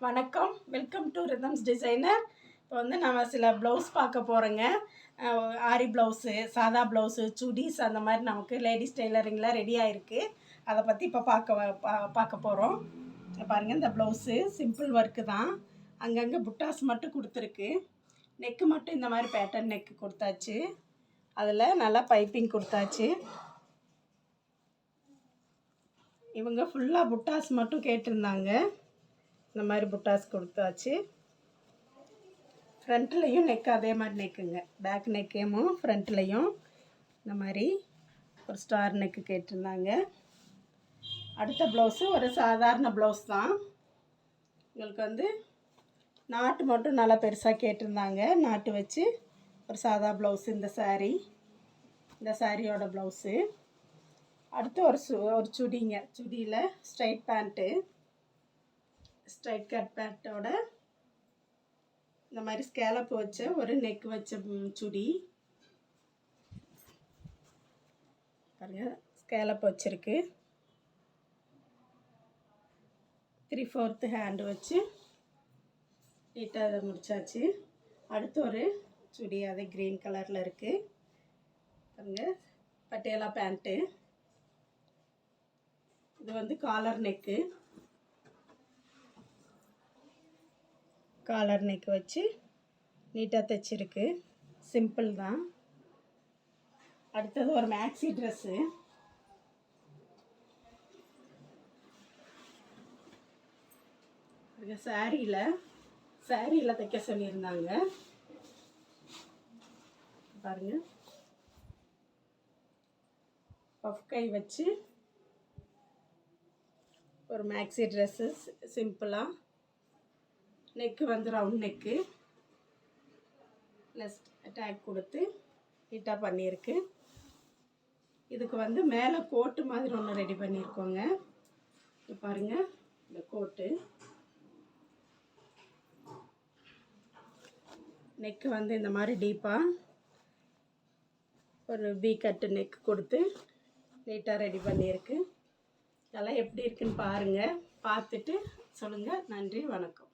வணக்கம். Welcome to rhythms designer இப்போ வந்து நம்ம சில ப்ளவுஸ் பார்க்க போகிறோங்க ஆரி ப்ளவுஸு சாதா ப்ளவுஸு சுடிஸ் அந்த மாதிரி நமக்கு லேடிஸ் டெய்லரிங்லாம் ரெடி ஆகிருக்கு அதை பற்றி இப்போ பார்க்க பா- பார்க்க போகிறோம் பாருங்கள் இந்த ப்ளவுஸு சிம்பிள் ஒர்க்கு தான். அங்கங்கே புட்டாஸ் மட்டும் கொடுத்துருக்கு. நெக்கு மட்டும் இந்த மாதிரி பேட்டர்ன் நெக்கு கொடுத்தாச்சு. அதில் நல்லா பைப்பிங் கொடுத்தாச்சு. இவங்க ஃபுல்லாக புட்டாஸ் மட்டும் கேட்டிருந்தாங்க. இந்த மாதிரி புட்டாஸ் கொடுத்தாச்சு. ஃப்ரண்ட்லேயும் நெக் அதே மாதிரி நெக்குங்க பேக் நெக்கேமும் ஃப்ரண்ட்லேயும் இந்த மாதிரி ஒரு ஸ்டார் நெக்கு கேட்டிருந்தாங்க. அடுத்த ப்ளவுஸு ஒரு சாதாரண ப்ளவுஸ் தான். உங்களுக்கு வந்து நாட்டு மட்டும் நல்லா பெருசாக கேட்டிருந்தாங்க. நாட்டு வச்சு ஒரு சாதா ப்ளவுஸ் இந்த saree. இந்த சாரியோட ப்ளவுஸு அடுத்து ஒரு சு ஒரு சுடிங்க. சுடியில் ஸ்ட்ரைட் பேண்ட்டு ஸ்ட்ரைட் கட் பேண்ட்டோட இந்த மாதிரி ஸ்கேலப் வச்ச ஒரு நெக் வச்ச சுடி. பாருங்க ஸ்கேலப் வச்சிருக்கு. த்ரீ ஃபோர்த்து ஹேண்டு வச்சு நீட்டாக அதை முடிச்சாச்சு. அடுத்து ஒரு சுடி அது க்ரீன் கலரில் இருக்குது பாருங்க பட்டியலா பேண்ட்டு இது வந்து காலர் நெக்கு காலர் நெக் வச்சு நீட்டாக தைச்சிருக்கு. சிம்பிள் தான். அடுத்தது ஒரு மேக்ஸி ட்ரெஸ்ஸு சாரியில் சாரியில் தைக்க சொல்லியிருந்தாங்க. பாருங்க. பஃப் கை வச்சு ஒரு மேக்ஸி ட்ரெஸ்ஸு சிம்பிளாக நெக்கு வந்து ரவுண்ட் நெக்கு நெஸ்ட் டேக் கொடுத்து நீட்டாக பண்ணியிருக்கு. இதுக்கு வந்து மேலே கோட்டு மாதிரி ஒன்று ரெடி பண்ணியிருக்கோங்க. இது பாருங்கள் இந்த கோட்டு நெக்கு வந்து இந்த மாதிரி டீப்பாக ஒரு பி கட்டு நெக் கொடுத்து நீட்டாக ரெடி பண்ணியிருக்கு. இதெல்லாம் எப்படி இருக்குன்னு பாருங்கள் பார்த்துட்டு சொல்லுங்கள் நன்றி வணக்கம்.